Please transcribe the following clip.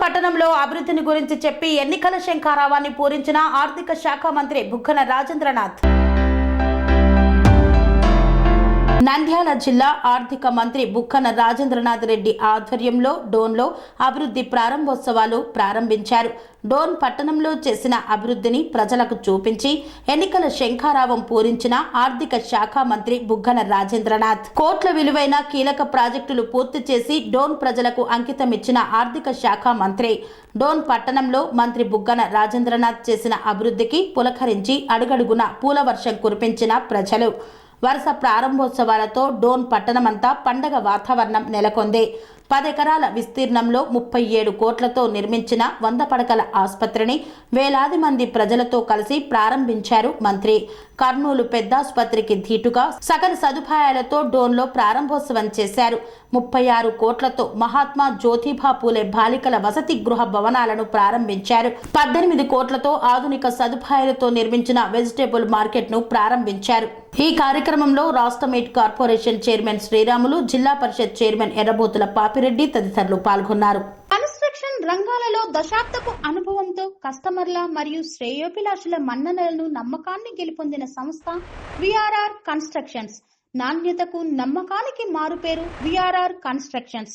పట్టణంలో అభివృద్ధిని గురించి చెప్పి ఎన్నికల శంఖారావాన్ని పూరించిన ఆర్థిక శాఖ మంత్రి బుగ్గన రాజేంద్రనాథ్. నంద్యాల జిల్లా ఆర్థిక మంత్రి బుక్కన రాజేంద్రనాథ్ రెడ్డి ఆధ్వర్యంలో డోన్లో అభివృద్ధి ప్రారంభోత్సవాలు ప్రారంభించారు. డోన్ పట్టణంలో చేసిన అభివృద్ధిని ప్రజలకు చూపించి ఎన్నికల శంఖారావం పూరించిన ఆర్థిక శాఖ మంత్రి బుగ్గన రాజేంద్రనాథ్. కోట్ల విలువైన కీలక ప్రాజెక్టులు పూర్తి చేసి డోన్ ప్రజలకు అంకితమిచ్చిన ఆర్థిక శాఖ మంత్రి. డోన్ పట్టణంలో మంత్రి బుగ్గన రాజేంద్రనాథ్ చేసిన అభివృద్ధికి పులకరించి అడుగడుగున పూలవర్షం కురిపించిన ప్రజలు. వరుస ప్రారంభోత్సవాలతో డోన్ పట్టణమంతా పండగ వాతావరణం నెలకొంది. పదెకరాల విస్తీర్ణంలో ముప్పై ఏడు కోట్లతో నిర్మించిన వంద పడకల ఆసుపత్రిని వేలాది మంది ప్రజలతో కలిసి ప్రారంభించారు మంత్రి. కర్నూలు పెద్దాసుపత్రికి ధీటుగా సకల సదుపాయాలతో డోన్లో ప్రారంభోత్సవం చేశారు. ముప్పై ఆరు కోట్లతో మహాత్మా జ్యోతిబా పూలే బాలికల వసతి గృహ భవనాలను ప్రారంభించారు. పద్దెనిమిది కోట్లతో ఆధునిక సదుపాయాలతో నిర్మించిన వెజిటేబుల్ మార్కెట్ను ప్రారంభించారు. ఈ కార్యక్రమంలో రాష్ట్ర మీట్ కార్పొరేషన్ చైర్మన్ శ్రీరాములు జిల్లా పరిషత్ చైర్మన్ ఎర్రబోతుల పాపిరెడ్డి తదితరులు పాల్గొన్నారు. కన్స్ట్రక్షన్ రంగాలలో దశాబ్దపు అనుభవంతో కస్టమర్ల మరియు శ్రేయోభిలాషుల మన్ననలను నమ్మకాన్ని గెలుపొందిన సంస్థ విఆర్ఆర్ కన్స్ట్రక్షన్స్. నాణ్యతకు నమ్మకానికి మారుపేరు VRR constructions.